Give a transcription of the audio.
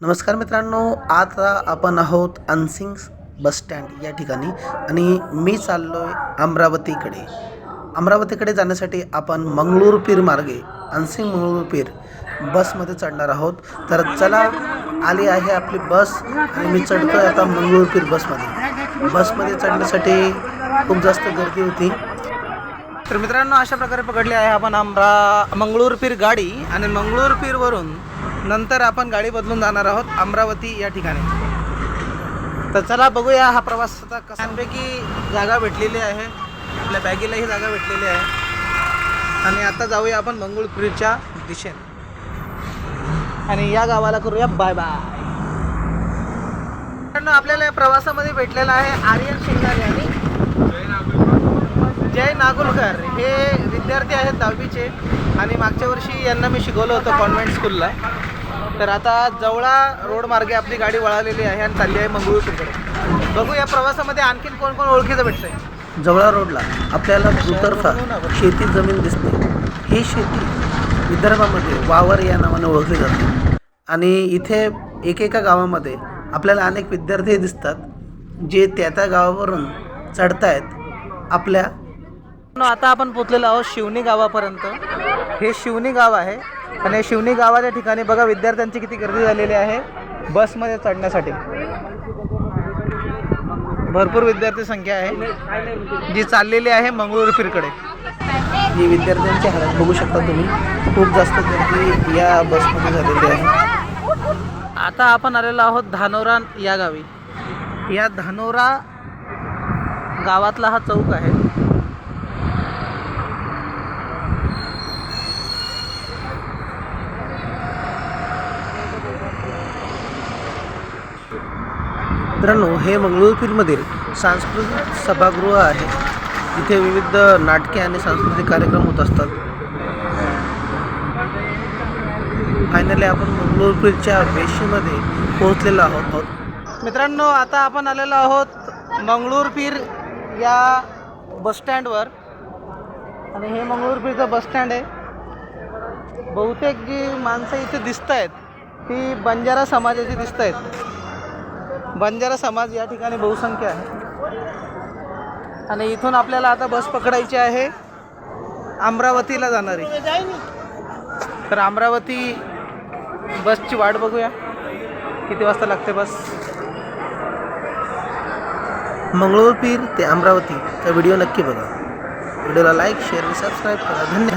नमस्कार मित्रांनो आता आपण आहोत अनसिंग बस स्टँड या ठिकाणी आणि मी चाललो आहे अमरावतीकडे. अमरावतीकडे जाण्यासाठी आपण मंगळूर पीर मार्गे अनसिंग मंगळूर पीर बसमध्ये चढणार आहोत. तर चला आली आहे आपली बस आणि मी चढतो आहे आता मंगळूर पीर बसमध्ये. बसमध्ये चढण्यासाठी खूप जास्त गर्दी होती. तर मित्रांनो अशा प्रकारे पकडली आहे आपण अमरा मंगळूर पीर गाडी आणि मंगळूर पीरवरून नंतर आपण गाडी बदलून जाणार आहोत अमरावती या ठिकाणी. तर चला बघूया हा प्रवास आता कशांपैकी जागा भेटलेली आहे. आपल्या बॅगेलाही जागा भेटलेली आहे. आणि आता जाऊया आपण मंगळूर दिशेने. आणि या गावाला करूया बाय बाय आपल्याला या प्रवासामध्ये भेटलेला आहे आर्यन शिंगारे आणि जय नागुलकर हे विद्यार्थी आहेत दहावीचे. आणि मागच्या वर्षी यांना मी शिकवलं होतं कॉन्व्हेंट स्कूलला तर आता जवळा रोड मार्गे आपली गाडी वळालेली आहे आणि चालली आहे मंगळूरकडे बघू या प्रवासामध्ये आणखीन कोण कोण ओळखीचं भेटतंय? जवळा रोडला आपल्याला दुतर्फा शेती जमीन दिसते. ही शेती विदर्भामध्ये वावर या नावाने ओळखली जाते. आणि इथे एकेका गावामध्ये आपल्याला अनेक विद्यार्थी दिसतात जे त्या त्या गावावरून चढतायत आपल्या आता आपण पोचलेलो आहोत शिवणी गावापर्यंत. हे शिवणी गाव आहे. आणि शिवणी गावाच्या ठिकाणी बघा विद्यार्थ्यांची किती गर्दी झालेली आहे. बसमध्ये चढण्यासाठी. भरपूर विद्यार्थी संख्या आहे. जी चाललेली आहे मंगळूर पीरकडे ही विद्यार्थ्यांची हालत बघू शकता तुम्ही. खूप जास्त गर्दी या बसमध्ये झालेली आहे. आता आपण आलेलो आहोत धानोरा या गावी. या धानोरा गावातला हा चौक आहे. मित्रांनो हे मंगळूरपीरमधील सांस्कृतिक सभागृह आहे. इथे विविध नाटके आणि सांस्कृतिक कार्यक्रम होत असतात. फायनली आपण मंगळूरपीरच्या वेशीमध्ये पोहोचलेलो आहोत. मित्रांनो आता आपण आलेलो आहोत मंगळूरपीर या बसस्टँडवर आणि हे मंगळूरपीरचं बसस्टँड आहे. बहुतेक जी माणसं इथे दिसत आहेत ती बंजारा समाजाची दिसत आहेत बंजारा समाज या ठिकाणी बहुसंख्य आहे. आणि इथून आपल्याला आता बस पकडायची आहे. अमरावतीला जाणारी. तर अमरावती बसची वाट बघूया. किती वाजता लागते बस? मंगळूरपीर ते अमरावती. तर व्हिडिओ नक्की बघा. व्हिडिओला लाईक शेअर आणि सबस्क्राईब करा. धन्यवाद.